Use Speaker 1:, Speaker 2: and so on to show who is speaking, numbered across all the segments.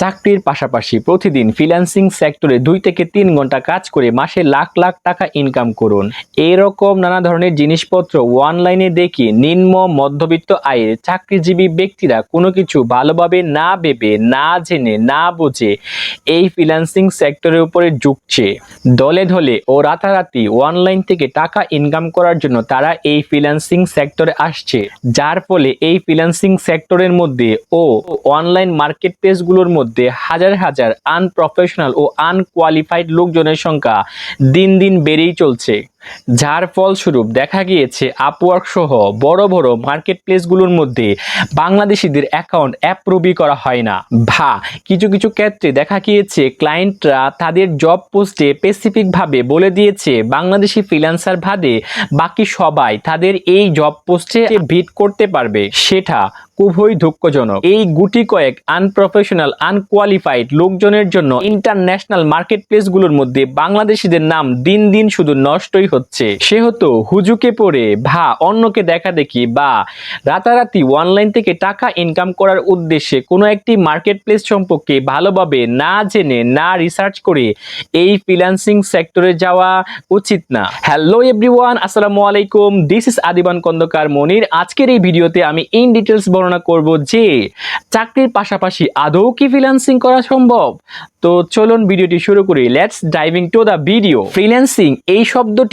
Speaker 1: চাকরির পাশাপাশি প্রতিদিন ফ্রিল্যান্সিং সেক্টরে দুই থেকে তিন ঘণ্টা কাজ করে মাসে লাখ লাখ টাকা ইনকাম করুন। এরকম নানা ধরনের জিনিসপত্র অনলাইনে দেখি নিম্ন মধ্যবিত্ত আয়ের চাকরিজীবী ব্যক্তিরা কোনো কিছু ভালোভাবে না ভেবে, না জেনে, না বুঝে এই ফ্রিল্যান্সিং সেক্টরের উপরে ঝুঁকছে। দলে দলে ও রাতারাতি অনলাইন থেকে টাকা ইনকাম করার জন্য তারা এই ফ্রিল্যান্সিং সেক্টরে আসছে। যার ফলে এই ফ্রিল্যান্সিং সেক্টরের মধ্যে ও অনলাইন মার্কেট প্লেসগুলোর মধ্যে হাজার হাজার আনপ্রফেশনাল ও আনকোয়ালিফাইড লোকজনের সংখ্যা দিন দিন বেড়েই চলছে। যার ফলস্বরূপ দেখা গিয়েছে আপওয়ার্ক সহ বড় বড় মার্কেট প্লেসগুলোর মধ্যে বাংলাদেশিদের অ্যাকাউন্ট অ্যাপ্রুভই করা হয় না। ভা, কিছু কিছু ক্ষেত্রে দেখা গিয়েছে ক্লায়েন্টরা তাদের জব পোস্টে স্পেসিফিকভাবে বলে দিয়েছে, বাংলাদেশি ফ্রিল্যান্সার ভাদে বাকি সবাই তাদের এই জব পোস্টে ভিট করতে পারবে। সেটা খুবই দুঃখজনক। এই গুটি কয়েক আনপ্রফেশনাল আনকোয়ালিফাইড লোকজনের জন্য ইন্টারন্যাশনাল মার্কেট প্লেসগুলোর মধ্যে বাংলাদেশিদের নাম দিন দিন শুধু নষ্টই হচ্ছে। সেহেতু হুজুকে পড়ে ভা অন্যকে দেখা দেখি বা রাতারাতি অনলাইন থেকে টাকা ইনকাম করার উদ্দেশ্যে কোনো একটি মার্কেট প্লেস সম্পর্কে ভালোভাবে না জেনে, না রিসার্চ করে এই ফ্রিল্যান্সিং সেক্টরে যাওয়া উচিত না। হ্যালো এভরিওয়ান আসসালামু আলাইকুম। This is Adiban Khondokar Monir. আজকের এই ভিডিওতে আমি ইন ডিটেলস বর্ণনা করব যে চাকরির পাশাপাশি আদৌ কি ফ্রিল্যান্সিং করা সম্ভব? তো চলুন ভিডিওটি শুরু করি। Let's diving to the video freelancing এই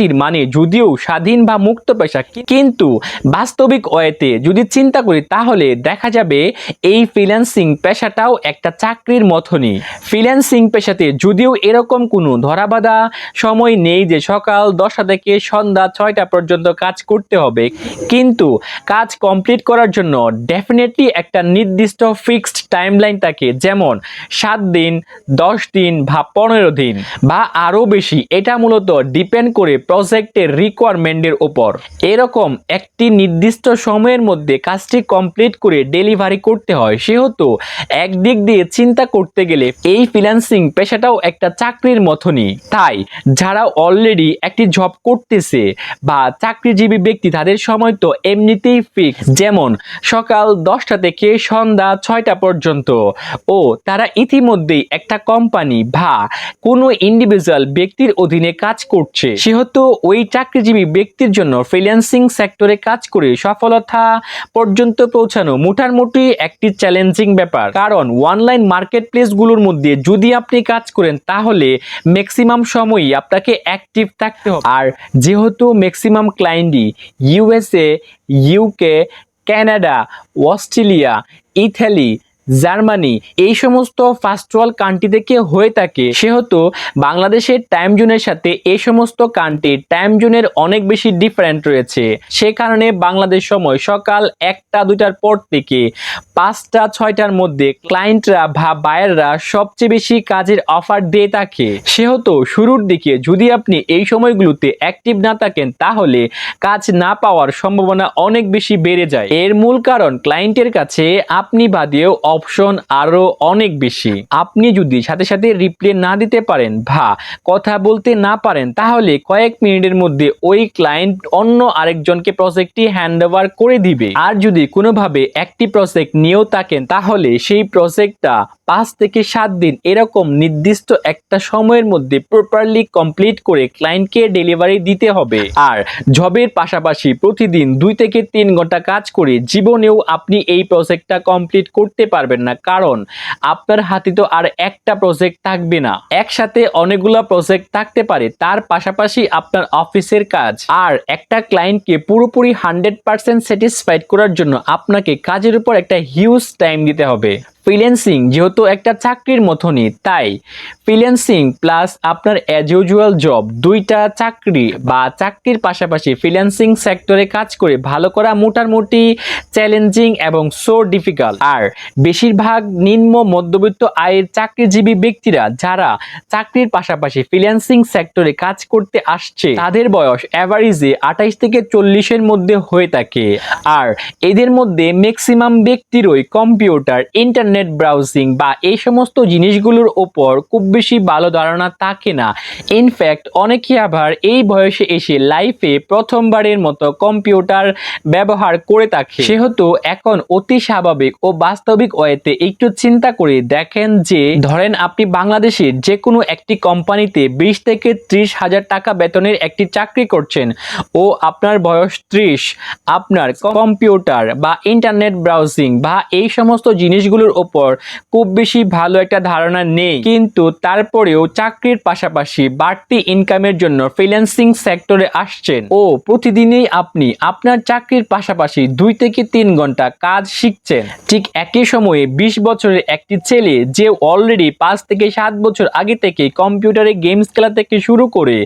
Speaker 1: শব্দটির মানে যদিও স্বাধীন বা মুক্ত পেশা, কিন্তু বাস্তবিক ওয়েতে যদি চিন্তা করি, তাহলে দেখা যাবে এই ফ্রিল্যান্সিং পেশাটাও একটা চাকরির মতনই। ফ্রিল্যান্সিং পেশাতে যদিও এরকম কোনো ধরাবাধা সময় নেই যে সকাল দশটা থেকে সন্ধ্যা ছয়টা পর্যন্ত কাজ করতে হবে, কিন্তু কাজ কমপ্লিট করার জন্য ডেফিনেটলি একটা নির্দিষ্ট ফিক্সড টাইমলাইন থাকে, যেমন সাত দিন, দশ দিন বা পনেরো দিন বা আরও বেশি। এটা মূলত ডিপেন্ড করে প্রজেক্টের রিকোয়ারমেন্টের উপর। এরকম একটি নির্দিষ্ট সময়ের মধ্যে কাজটি কমপ্লিট করে ডেলিভারি করতে হয়। সেহেতু একদিক দিয়ে চিন্তা করতে গেলে এই ফ্রিল্যান্সিং পেশাটাও একটা চাকরির মতনই। তাই যারা অলরেডি একটি জব করতেছে বা চাকরিজীবী ব্যক্তি, তাদের সময় তো এমনিতেই ফিক্স যেমন সকাল দশটা থেকে সন্ধ্যা ছয়টা পর্যন্ত। ও তারা ইতিমধ্যেই একটা কোম্পানি বা কোনো ইন্ডিভিজুয়াল ব্যক্তির অধীনে কাজ করছে। সেহেতু ওই চাকরিজীবী ব্যক্তির জন্য ফ্রিল্যান্সিং সেক্টরে কাজ করে সফলতা পর্যন্ত পৌঁছানো মোটামুটি একটি চ্যালেঞ্জিং ব্যাপার। কারণ অনলাইন মার্কেট প্লেসগুলোর মধ্যে যদি আপনি কাজ করেন, তাহলে ম্যাক্সিমাম সময়ই আপনাকে অ্যাক্টিভ থাকতে হবে। আর যেহেতু maximum ক্লায়েন্টই USA UK Canada Australia Italy Germany এই সমস্ত ফার্স্ট ওয়ার্ল্ড কান্ট্রি থেকে হয়ে থাকে। সেহেতু বাংলাদেশের টাইম জোনের সাথে এই সমস্ত কান্ট্রির টাইম জোনের অনেক বেশি ডিফারেন্ট রয়েছে। সে কারণে বাংলাদেশ সময় সকাল একটা দুটার পর থেকে পাঁচটা, ছয়টার মধ্যে ক্লায়েন্টরা বা বায়াররা সবচেয়ে বেশি কাজের অফার দিয়ে থাকে। সেহেতু শুরুর দিকে যদি আপনি এই সময়গুলোতে অ্যাক্টিভ না থাকেন, তাহলে কাজ না পাওয়ার সম্ভাবনা অনেক বেশি বেড়ে যায়। এর মূল কারণ ক্লায়েন্টের কাছে আপনি বাদেও অপশন আরও অনেক বেশি। আপনি যদি সাথে সাথে রিপ্লে না দিতে পারেন বা কথা বলতে না পারেন, তাহলে কয়েক মিনিটের মধ্যে ওই ক্লায়েন্ট অন্য আরেকজনকে প্রজেক্টটি হ্যান্ড ওভার করে দিবে। আর যদি কোনোভাবে একটি প্রজেক্ট নিয়েও থাকেন, তাহলে সেই প্রজেক্টটা পাঁচ থেকে সাত দিন এরকম নির্দিষ্ট একটা সময়ের মধ্যে প্রপারলি কমপ্লিট করে ক্লায়েন্টকে ডেলিভারি দিতে হবে। আর জবের পাশাপাশি প্রতিদিন দুই থেকে তিন ঘণ্টা কাজ করে জীবনেও আপনি এই প্রজেক্টটা কমপ্লিট করতে পারবেন। না। কারণ আপনার হাতে তো আর একটা প্রজেক্ট থাকবে না। একসাথে অনেকগুলো প্রজেক্ট থাকতে পারে। তার পাশাপাশি আপনার অফিসের কাজ। আর একটা ক্লায়েন্টকে পুরোপুরি হান্ড্রেড পার্সেন্ট স্যাটিসফাইড করার জন্য আপনাকে কাজের উপর একটা হিউজ টাইম দিতে হবে। ফ্রিল্যান্সিং যেহেতু একটা চাকরির মতনই, তাই ফ্রিল্যান্সিং প্লাস আপনার অ্যাজ ইউজুয়াল জব দুইটা চাকরি বা চাকরির পাশাপাশি ফ্রিল্যান্সিং সেক্টরে কাজ করে ভালো করা মোটামুটি চ্যালেঞ্জিং এবং সো ডিফিকাল্ট আর বেশিরভাগ নিম্ন মধ্যবিত্ত আয়ের চাকরিজীবী ব্যক্তিরা যারা চাকরির পাশাপাশি ফ্রিল্যান্সিং সেক্টরে কাজ করতে আসছে, তাদের বয়স অ্যাভারেজে আঠাইশ থেকে চল্লিশের মধ্যে হয়ে থাকে। আর এদের মধ্যে ম্যাক্সিমাম ব্যক্তিরই কম্পিউটার ইন্টারনেট ইন্টারনেট ব্রাউজিং বা এই সমস্ত জিনিসগুলোর ওপর খুব বেশি ভালো ধারণা থাকে না। ইনফ্যাক্ট অনেকে আবার এই বয়সে এসে লাইফে প্রথমবারের মতো কম্পিউটার ব্যবহার করে থাকে। সেহেতু এখন অতি স্বাভাবিক ও বাস্তবিক ওয়েতে একটু চিন্তা করে দেখেন যে, ধরেন আপনি বাংলাদেশের যে কোনো একটি কোম্পানিতে বিশ থেকে ত্রিশ হাজার টাকা বেতনের একটি চাকরি করছেন ও আপনার বয়স ত্রিশ, আপনার কম্পিউটার বা ইন্টারনেট ব্রাউজিং বা এই সমস্ত জিনিসগুলোর ওপর খুব বেশি ভালো একটা ধারণা নেই। কিন্তু তারপরেও চাকরির পাশাপাশি বাড়তি ইনকামের জন্য ফ্রিল্যান্সিং সেক্টরে আসছেন। ও, প্রতিদিনই আপনি আপনার চাকরির পাশাপাশি দুই থেকে তিন ঘণ্টা কাজ শিখছেন। ঠিক একই সময়ে বিশ বছরের একটি ছেলে যে অলরেডি পাঁচ থেকে সাত বছর আগে থেকে কম্পিউটারে গেমস খেলা থেকে শুরু করে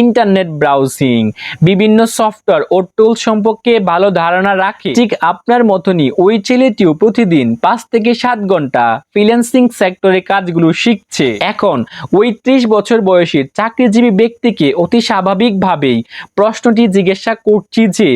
Speaker 1: ইন্টারনেট ব্রাউজিং বিভিন্ন সফটওয়্যার ও টুল সম্পর্কে ভালো ধারণা রাখে। ঠিক আপনার মতনই ওই ছেলেটিও প্রতিদিন পাঁচ থেকে সাত ঘণ্টা ফ্রিল্যান্সিং সেক্টরে কাজগুলো শিখছে। এখন ওই ত্রিশ বছর বয়সী চাকরিজীবী ব্যক্তিকে অতি স্বাভাবিকভাবেই প্রশ্নটি জিজ্ঞাসা করছি যে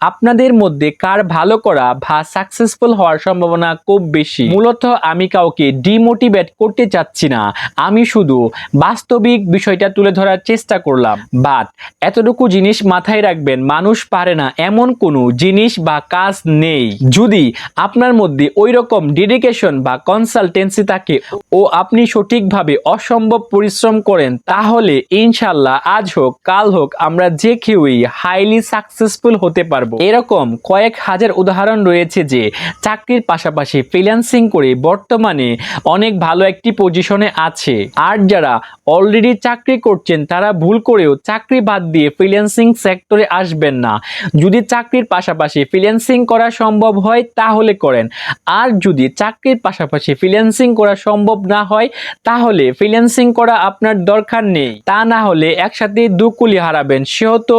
Speaker 1: আপনাদের মধ্যে কার ভালো করা বা সাকসেসফুল হওয়ার সম্ভাবনা খুব বেশি? মূলত আমি কাউকে ডিমোটিভেট করতে চাচ্ছি না। আমি শুধু বাস্তবিক বিষয়টা তুলে ধরার চেষ্টা করলাম। বাট এতটুকু জিনিস মাথায় রাখবেন, মানুষ পারে না এমন কোনো জিনিস বা কাজ নেই। যদি আপনার মধ্যে ওই রকম ডেডিকেশন বা কনসালটেন্সি থাকে ও আপনি সঠিকভাবে অসম্ভব পরিশ্রম করেন, তাহলে ইনশাল্লাহ আজ হোক, কাল হোক, আমরা যে কেউই হাইলি সাকসেসফুল হতে পারব। এরকম কয়েক হাজার উদাহরণ রয়েছে যে চাকরির পাশাপাশি ফ্রিল্যান্সিং করে বর্তমানে অনেক ভালো একটি পজিশনে আছে। আর যারা অলরেডি চাকরি করছেন, তারা ভুল করেও চাকরি বাদ দিয়ে ফ্রিল্যান্সিং সেক্টরে আসবেন না। যদি চাকরির পাশাপাশি ফ্রিল্যান্সিং করা সম্ভব হয়, তাহলে করেন। আর যদি চাকরির পাশাপাশি ফ্রিল্যান্সিং করা সম্ভব না হয়, তাহলে ফ্রিল্যান্সিং করা আপনার দরকার নেই। তা না হলে একসাথে দুকুলি হারাবেন সেহত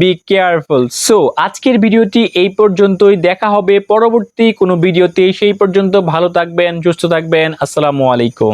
Speaker 1: বি কেয়ারফুল সো আজকের ভিডিওটি এই পর্যন্তই, দেখা হবে পরবর্তী কোনো ভিডিওতে। সেই পর্যন্ত ভালো থাকবেন, সুস্থ থাকবেন। আসসালামু আলাইকুম।